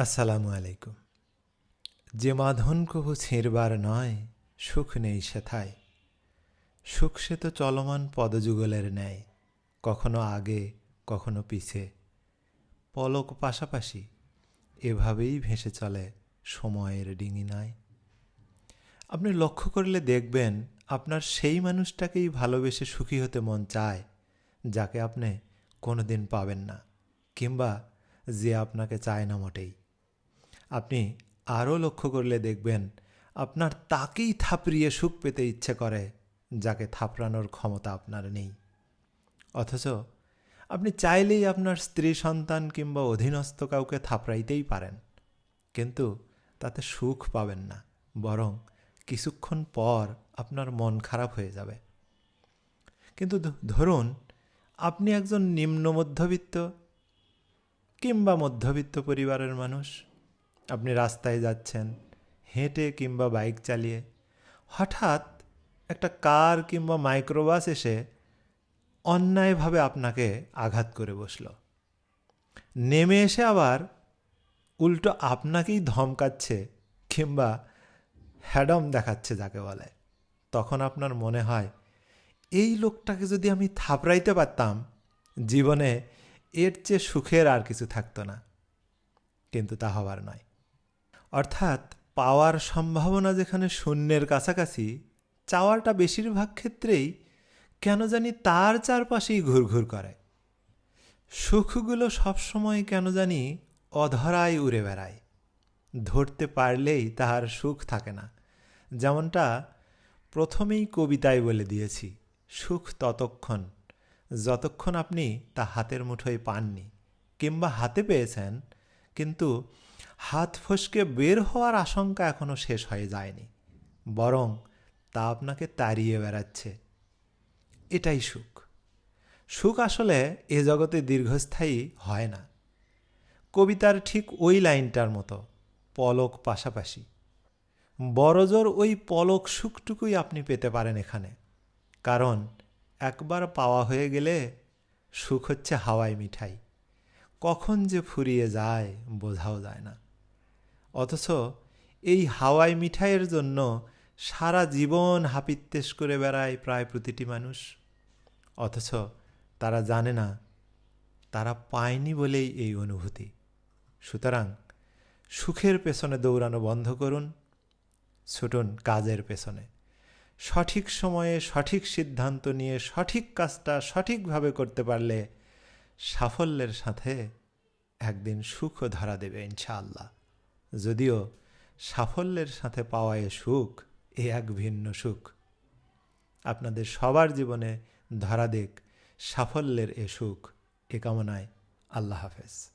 আসসালামু আলাইকুম। যে মাধন কবু ছিঁড়বার নয়, সুখ নেই সেথায়। সুখ সে তো চলমান পদযুগলের ন্যায়, কখনো আগে, কখনো পিছে। পলক পাশাপাশি এভাবেই ভেসে চলে সময়ের ডিঙিনায়। আপনি লক্ষ্য করলে দেখবেন, আপনার সেই মানুষটাকেই ভালোবেসে সুখী হতে মন চায়, যাকে আপনি কোনোদিন পাবেন না, কিংবা যে আপনাকে চায় না মোটেই। আপনি আরও লক্ষ্য করলে দেখবেন আপনার তাকেই থাপড়িয়ে সুখ পেতে ইচ্ছে করে, যাকে থাপড়ানোর ক্ষমতা আপনার নেই। অথচ আপনি চাইলেই আপনার স্ত্রী, সন্তান কিংবা অধীনস্থ কাউকে থাপড়াইতেই পারেন, কিন্তু তাতে সুখ পাবেন না, বরং কিছুক্ষণ পর আপনার মন খারাপ হয়ে যাবে। কিন্তু ধরুন আপনি একজন নিম্ন মধ্যবিত্ত কিংবা মধ্যবিত্ত পরিবারের মানুষ। আপনি রাস্তায় যাচ্ছেন, হেঁটে কিংবা বাইক চালিয়ে। হঠাৎ একটা কার কিংবা মাইক্রোবাস এসে অন্যায়ভাবে আপনাকে আঘাত করে বসল। নেমে এসে আবার উল্টো আপনাকেই ধমকাচ্ছে কিংবা হ্যাডম দেখাচ্ছে যাকে বলে। তখন আপনার মনে হয়, এই লোকটাকে যদি আমি থাপড়াইতে পারতাম, জীবনে এর চেয়ে সুখের আর কিছু থাকতো না। কিন্তু তা হবার নয়। অর্থাৎ পাওয়ার সম্ভাবনা যেখানে শূন্যের কাছাকাছি, চাওয়াটা বেশিরভাগ ক্ষেত্রেই কেন জানি তার চারপাশেই ঘুরঘুর করে। সুখগুলো সবসময় কেন জানি অধরায় উড়ে বেড়ায়। ধরতে পারলেই তাহার সুখ থাকে না। যেমনটা প্রথমেই কবিতায় বলে দিয়েছি, সুখ ততক্ষণ, যতক্ষণ আপনি তা হাতের মুঠোয় পাননি, কিংবা হাতে পেয়েছেন, কিন্তু হাত ফসকে বের হওয়ার আশঙ্কা এখনও শেষ হয়ে যায়নি। বরং তা আপনাকে তাড়িয়ে বেড়াচ্ছে। এটাই সুখ। সুখ আসলে এ জগতে দীর্ঘস্থায়ী হয় না। কবিতার ঠিক ওই লাইনটার মতো, পলক পাশাপাশি। বড়জোর ওই পলক সুখটুকুই আপনি পেতে পারেন এখানে। কারণ একবার পাওয়া হয়ে গেলে সুখ হচ্ছে হাওয়াই মিঠাই। কখন যে ফুরিয়ে যায় বোঝাও যায় না। অথচ এই হাওয়াই মিঠাইয়ের জন্য সারা জীবন হাপিত্তেশ করে বেড়ায় প্রায় প্রতিটি মানুষ। অথচ তারা জানে না, তারা পায়নি বলেই এই অনুভূতি। সুতরাং সুখের পেছনে দৌড়ানো বন্ধ করুন, ছুটুন কাজের পেছনে। সঠিক সময়ে সঠিক সিদ্ধান্ত নিয়ে সঠিক কাজটা সঠিকভাবে করতে পারলে সাফল্যের সাথে একদিন সুখও ধরা দেবে ইনশাআল্লাহ। যদিও সাফল্যের সাথে পাওয়া এ সুখ, এ এক ভিন্ন সুখ। আপনাদের সবার জীবনে ধরা দেখ, সাফল্যের এ সুখ। এ কামনায় আল্লাহ হাফেজ।